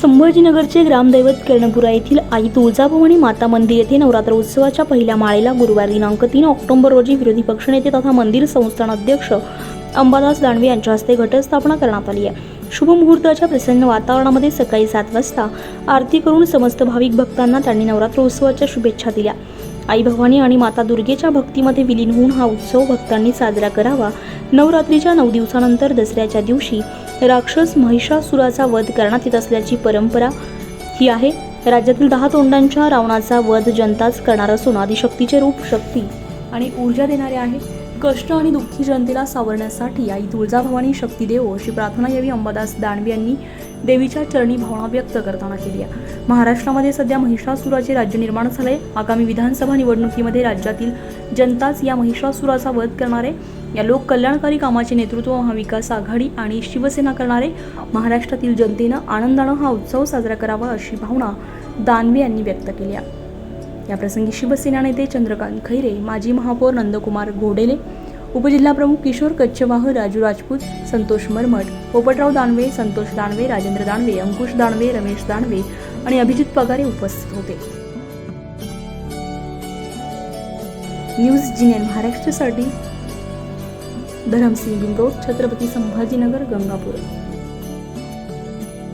संभाजीनगरचे ग्रामदैवत कर्णपुरा येथील आई तुळजाभवानी माता मंदिर येथे नवरात्र उत्सवाच्या पहिल्या माळेला गुरुवार दिनांक तीन ऑक्टोबर रोजी विरोधी पक्षनेते तथा मंदिर संस्थान अध्यक्ष अंबादास दानवे यांच्या हस्ते घटस्थापना करण्यात आली आहे. शुभमुहूर्ताच्या प्रसन्न वातावरणामध्ये सकाळी सात वाजता आरती करून समस्त भाविक भक्तांना त्यांनी नवरात्र उत्सवाच्या शुभेच्छा दिल्या. आई भवानी आणि माता दुर्गेच्या भक्तीमध्ये विलीन होऊन हा उत्सव भक्तांनी साजरा करावा. नवरात्रीच्या नऊ दिवसानंतर दसऱ्याच्या दिवशी राक्षस महिषासुराचा वध करण्यात येत असल्याची परंपरा ही आहे. राज्यातील दहा तोंडांच्या रावणाचा वध जनताच करणार असून आदिशक्तीचे रूप शक्ती आणि ऊर्जा देणारे आहे. कष्ट आणि दुःखी जनतेला सावरण्यासाठी आई तुळजाभवानी शक्ती देव अशी प्रार्थना यावी अंबादास दानवे यांनी देवीच्या चरणी भावना व्यक्त करताना केली आहे. महाराष्ट्रामध्ये सध्या महिषासुराचे राज्य निर्माण झाले आगामी विधानसभा निवडणुकीमध्ये राज्यातील जनताच या महिषासुराचा वध करणारे या लोक कल्याणकारी कामाचे नेतृत्व महाविकास आघाडी आणि शिवसेना करणारे महाराष्ट्रातील जनतेनं आनंदानं हा उत्सव साजरा करावा अशी भावना दानवे यांनी व्यक्त केली आहे. याप्रसंगी शिवसेना नेते चंद्रकांत खैरे माजी महापौर नंदकुमार घोडेले उपजिल्हाप्रमुख किशोर कच्छवाह राजू राजपूत संतोष मरमट पोपटराव दानवे संतोष दानवे राजेंद्र दानवे अंकुश दानवे रमेश दानवे आणि अभिजित पगारे उपस्थित होते. न्यूज जिनेन महाराष्ट्रासाठी धरमसिंग बिंगोड छत्रपती संभाजीनगर गंगापूर.